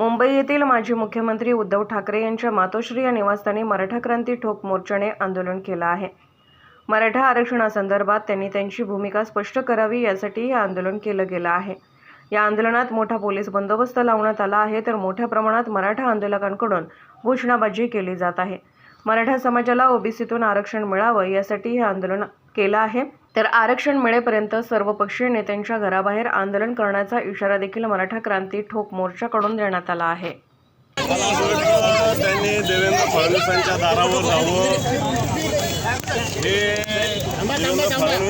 मुंबई येथील माजी मुख्यमंत्री उद्धव ठाकरे यांच्या मातोश्री या निवासस्थानी मराठा क्रांती ठोक मोर्चाने आंदोलन केलं आहे. मराठा आरक्षणासंदर्भात त्यांनी त्यांची भूमिका स्पष्ट करावी यासाठी हे आंदोलन केलं गेलं आहे. या आंदोलनात मोठा पोलीस बंदोबस्त लावण्यात आला आहे तर मोठ्या प्रमाणात मराठा आंदोलकांकडून घोषणाबाजी केली जात आहे. मराठा समाजाला ओबीसीतून आरक्षण मिळावं यासाठी हे आंदोलन केलं आहे. तर आरक्षण मिळेपर्यंत सर्वपक्षीय नेत्यांच्या घराबाहेर आंदोलन करण्याचा इशारा देखील मराठा क्रांती ठोक मोर्चाकडून देण्यात आला आहे. त्यांनी देवेंद्र फडणवीसांच्या दारावर जावं. हे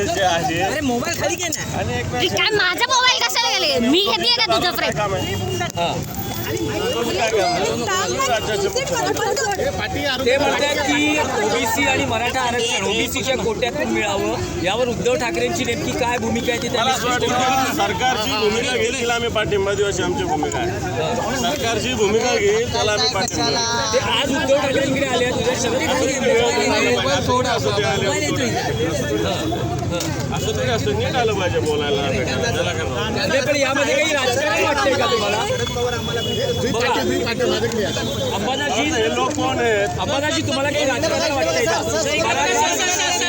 जे आहे आणि माझा मोबाईल कशाला मी घेतलीये का तुझं फ्रेंड ते म्हणतात की ओबीसी आणि मराठा आरक्षण ओबीसीच्या कोट्यातून मिळावं. यावर उद्धव ठाकरेंची नेमकी काय भूमिका आहे ती त्यांनी असं. सरकारची भूमिका घेईल तिला आम्ही पाठिंबा देऊ अशी आमची भूमिका आहे. सरकारची भूमिका घेईल त्याला आम्ही पाठिंबा. ते आज उद्धव ठाकरेंकडे आले आहेत उद्या शरद पवार असं असं असं तरी असतं. नीट आलं पाहिजे बोलायला. त्याला काय नाही. नाही, पण यामध्ये काही राजकारण वाटतंय का तुम्हाला? बघा, अंबादासजी हे लोक कोण आहेत अंबादासजी तुम्हाला काही राजकारण वाटतंय का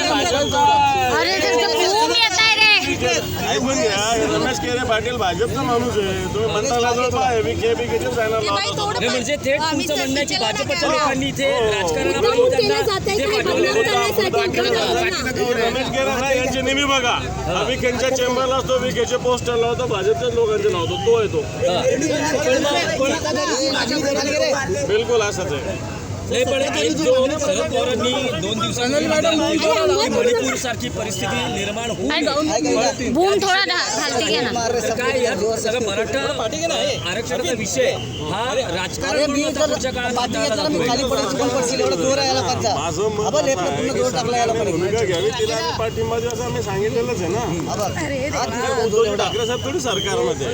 भाजपचा अरे तुझं खूप येत आहे रे ऐकून घ्या रमेश केरे पाटील भाजपचा माणूस आहे तुम्ही म्हणता जवळ काय विखे बिखेचे जाणार लावतो नाही, म्हणजे थेट तुमचं म्हणणं आहे की भाजपच्या लोकांनी इथे राजकारणामध्ये त्यांना ते पाठवलेलं रमेश केरे ना यांचे नेहमी बघा आम्ही त्यांच्या चेंबरला असतो मी केचे पोस्टर लावतो भाजपच्याच लोकांचे लावतो तो येतो बिलकुल असंच आहे नाही पण एक जो शरद पवारांनी दोन दिवसांनी मणिपूर सारखी परिस्थिती निर्माण होऊ बूम थोडा घालते घे ना. काय या सगळं मराठा आरक्षणाचा विषय हा राजकारण पुढच्या काळात पाठिंबा असं आम्ही सांगितलेलंच आहे ना. ठाकरे साहेब थोडी सरकारमध्ये.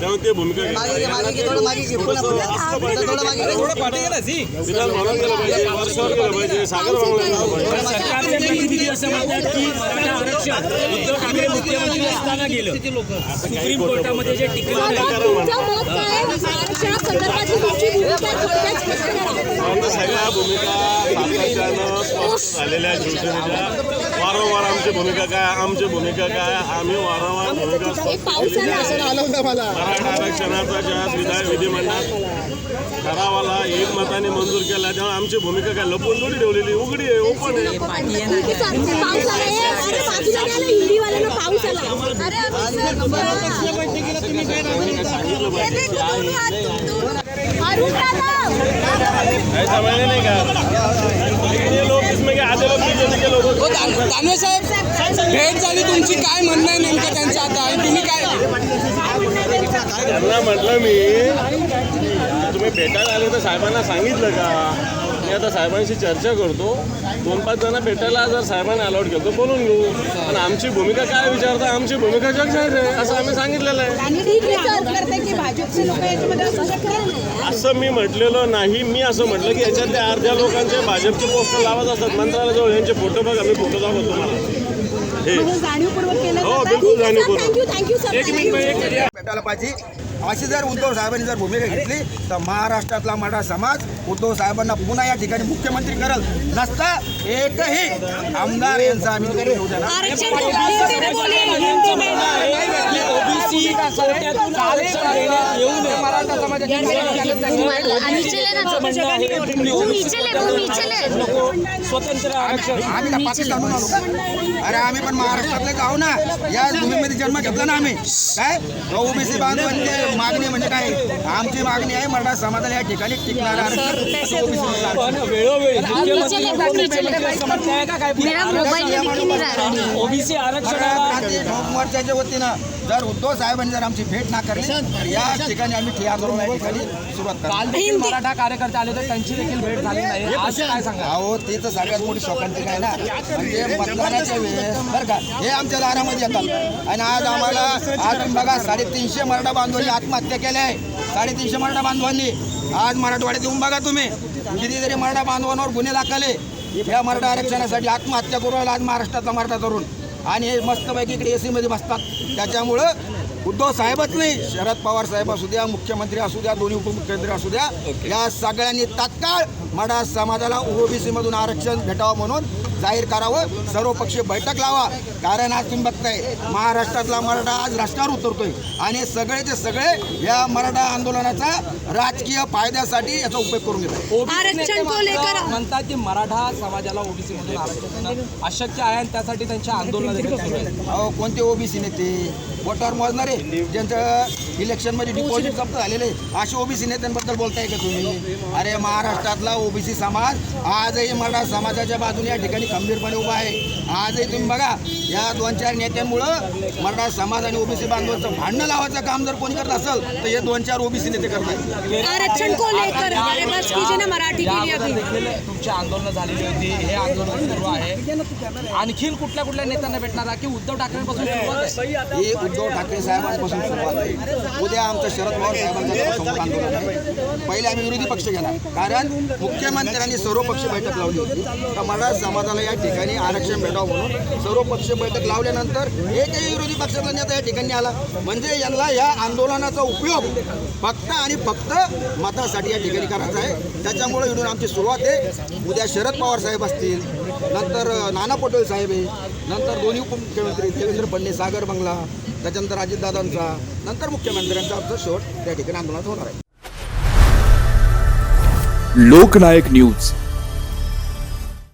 त्यामुळे ते भूमिका. थोडंसं असलं पाहिजे. विधान भवनात गेलं पाहिजे वर्षावर गेलं पाहिजे सागर बांगला गेलं पाहिजे पण सरकारचे प्रतिनिधी असं म्हणतात की मराठा आरक्षण उद्धव ठाकरे मुख्यमंत्री असताना गेलं सुप्रीम कोर्टामध्ये जे टिकलं आमच्या सगळ्या भूमिका सातत्यानं स्पष्ट झालेल्या शिवसेनेच्या वारंवार आमची भूमिका काय आमची भूमिका काय आम्ही वारंवार भूमिका. मराठा आरक्षणाचा ज्या विधान विधिमंडळात ठरावाला एक मताने मंजूर केला तेव्हा आमची भूमिका काय लपून थोडी ठेवलेली उघडी आहे ओपन आहे सांगितलं पाहिजे ऐसा मैंने नहीं कहा लेकिन ये लोग इसमें के आधे लोग बीजेपी के लोग दान- दानवे साहेब भेट झाली तुमची. काय म्हणणं आहे नेमकं त्यांचं आता? आणि तुम्ही काय? त्यांना म्हटलं मी तुम्ही भेटायला आले तर साहेबांना सांगितलं का? मी आता साहेबांशी चर्चा करतो. दोन पाच जण भेटायला जर साहेबांनी अलाउड केलं तर बोलून घेऊ. पण आमची भूमिका काय विचारता? आमची भूमिका जग जाहीर आहे असं आम्ही सांगितलेलं आहे. असं मी म्हटलेलं नाही. मी असं म्हटलं की याच्यातल्या अर्ध्या लोकांचे भाजपचे पोस्टर लावत असतात. मंत्रालयाजवळ यांचे फोटो बघा मी फोटो दाखवतो तुम्हाला. हे. हो बिलकुल जाणीवपूर्वक. एक मिनिट एक भेटायला पाहिजे अशी जर उद्धव साहेबांनी जर भूमिका घेतली तर महाराष्ट्रातला मराठा समाज उद्धव साहेबांना पुन्हा या ठिकाणी मुख्यमंत्री करल. नसता एकही आमदार यांचा आम्ही तिकडे येऊ देणार ओबीसी कोट्यातून आरक्षण देण्यात येऊ नये नीचे ले ना म्हणणं आहे तू नीचे ले तू नीचे ले स्वतंत्र आरक्षण आम्ही का पाकिस्तानहून आलो. अरे आम्ही पण महाराष्ट्रातले गाव ना. या भूमीमध्ये जन्म घेतला ना आम्ही. काय? ओबीसी बांधवांची मागणी म्हणजे काय? आमची मागणी आहे मराठा समाजाला या ठिकाणी टिकणारा आरक्षण. है. मोर्चाच्या वतीनं जर उद्धव साहेबांनी जर आमची भेट ना करली तर या ठिकाणी आम्ही ठिया आंदोलन या ठिकाणी सुरुवात मराठा कार्यकर्ते आले तर त्यांची देखील भेट झाली नाही. आज काय सांगा अहो ते तर सगळ्यात मोठी शोकांती काय ना. म्हणजे मतदानाच्या वेळेस बरं का? हे आमच्या दारामध्ये येतात. आणि आज आम्हाला आज तुम्ही बघा साडेतीनशे मराठा बांधवांनी आत्महत्या केल्या आहे. साडेतीनशे मराठा बांधवांनी. आज मराठवाड्यात येऊन बघा तुम्ही. कितीतरी मराठा बांधवांवर गुन्हे दाखले या मराठा आरक्षणासाठी आत्महत्या करू राहिला आज महाराष्ट्रातला मराठा तरुण. आणि हे मस्तपैकी इकडे ए सीमध्ये बसतात. त्याच्यामुळं उद्धव साहेबच नाही. शरद पवार साहेब असू द्या मुख्यमंत्री असू द्या दोन्ही उपमुख्यमंत्री असू द्या. या सगळ्यांनी तात्काळ मडा समाजाला ओबीसी मधून आरक्षण भेटावं म्हणून जाहीर करावं. सर्वपक्षीय बैठक लावा. कारण आज तुम्ही बघताय महाराष्ट्रातला मराठा आज रस्त्यावर उतरतोय. आणि सगळेचे सगळे या मराठा आंदोलनाचा राजकीय फायद्यासाठी याचा उपयोग करून घेतात. आरक्षण को लेकर म्हणतात की मराठा समाजाला ओबीसी मधून आरक्षण अशक्य आहे आणि त्यासाठी त्यांच्या आंदोलन कोणते ओबीसी नेते? वोटावर मोजणारे ज्यांचं इलेक्शनमध्ये डिपॉझिट जप्त झालेले असे ओबीसी नेत्यांबद्दल बोलताय का तुम्ही? अरे महाराष्ट्रातला ओबीसी समाज आजही मराठा समाजाच्या बाजूने या ठिकाणी खंबीरपणे उभा आहे. आजही तुम्ही बघा या दोन चार नेत्यांमुळं मराठा समाज आणि ओबीसी बांधवांचं भांडणं लावायचं काम जर कोणी करत असेल तर हे दोन चार ओबीसी नेते करतात तुमची आंदोलन झालेली होती हे आंदोलन सुरू आहे. आणखीन कुठल्या कुठल्या नेत्यांना भेटणार की उद्धव ठाकरेंपासून सुरुवात आहे? ही उद्धव ठाकरे साहेबांपासून सुरुवात आहे. उद्या आमचं शरद पवार साहेबांचं आंदोलन आहे पहिले आम्ही विरोधी पक्ष घेणार. कारण मुख्यमंत्र्यांनी सर्वपक्षीय बैठक लावली होती. तर मराठा समाजाला या ठिकाणी आरक्षण भेटावं म्हणून सर्वपक्षीय बैठक लावल्यानंतर एकही विरोधी पक्षातला नेता या ठिकाणी आला. म्हणजे यांना या आंदोलनाचा उपयोग फक्त आणि फक्त मतासाठी या ठिकाणी करायचा आहे. त्याच्यामुळे इथून आमची सुरुवात आहे. उद्या शरद पवार साहेब असतील नंतर नाना पटोले साहेब आहे. नंतर दोन्ही उपमुख्यमंत्री देवेंद्र फडणवीस सागर बंगला त्याच्यानंतर अजितदादांचा नंतर मुख्यमंत्र्यांचा आमचा शेवट त्या ठिकाणी आंदोलनात होणार आहे. लोकनायक न्यूज.